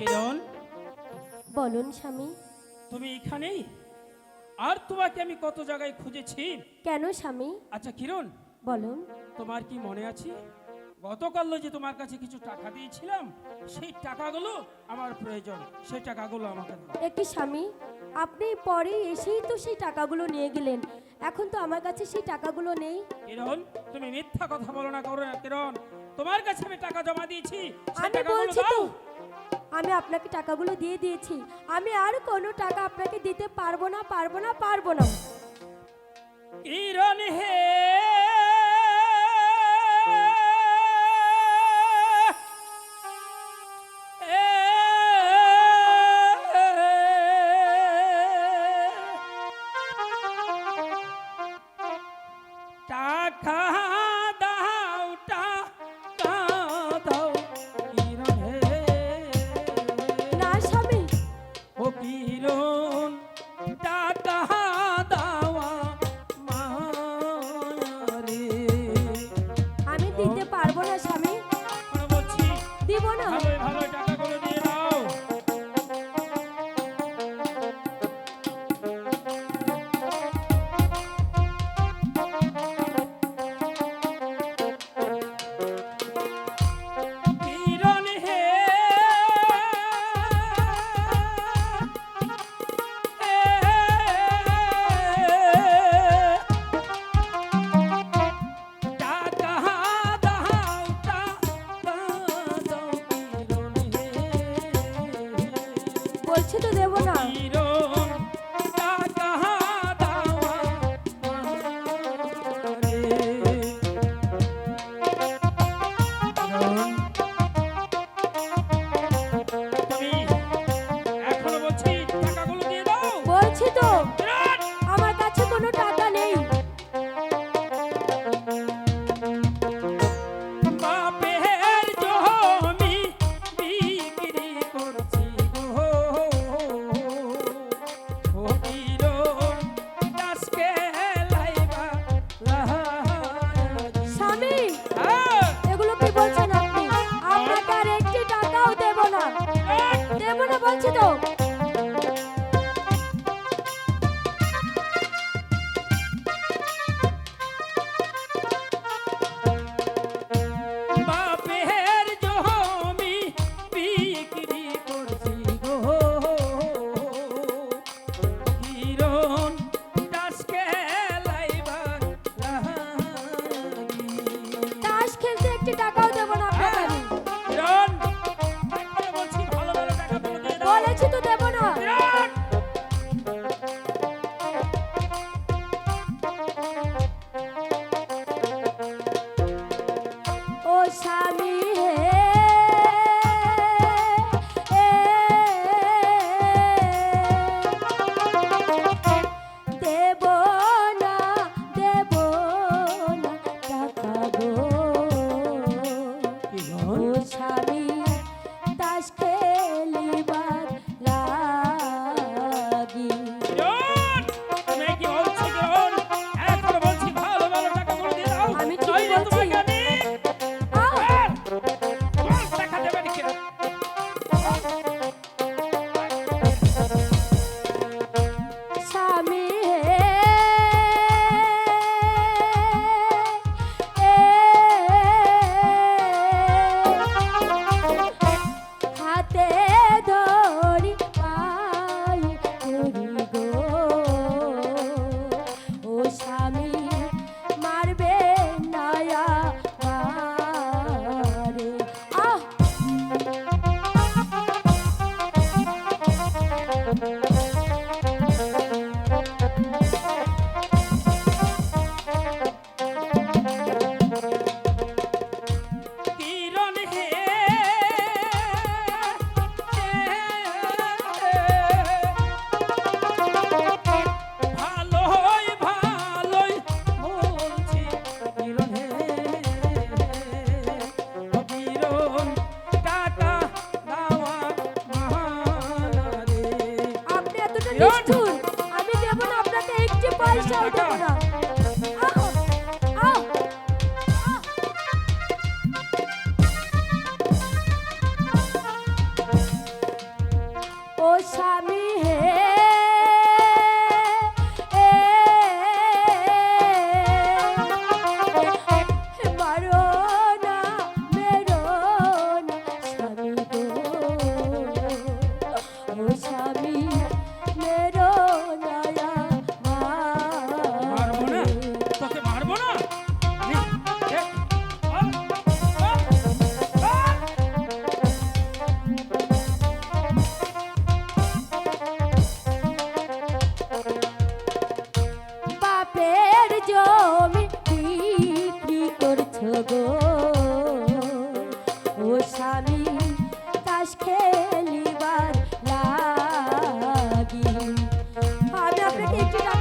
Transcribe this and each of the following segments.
কিরণ বলুন স্বামী। তুমি এখানেই? আর তোমাকে আমি কত জায়গায় খুঁজেছি? কেন স্বামী? আচ্ছা কিরণ? বলুন। তোমার কি মনে আছে? গতকাল যে তোমার কাছে কিছু টাকা দিয়েছিলাম সেই টাকাগুলো আমার প্রয়োজন। সেই টাকাগুলো আমাকে একটি স্বামী? আপনি পরে এসেই তো সেই টাকাগুলো নিয়ে গেলেন। এখন তো আমার কাছে সেই টাকাগুলো নেই। কিরণ তুমি মিথ্যা কথা বলো না করো না কিরণ। তোমার কাছে আমি টাকা জমা দিয়েছি আমি বলছি তো আমি আপনাকে টাকাগুলো দিয়ে দিয়েছি। আমি আর কোনো টাকা আপনাকে দিতে পারব না পারব না পারব না। ইরানি হে বলছি তো দেবো না আমি দেব না আপনাকে একটি পয়সাও দেব না।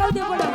audio,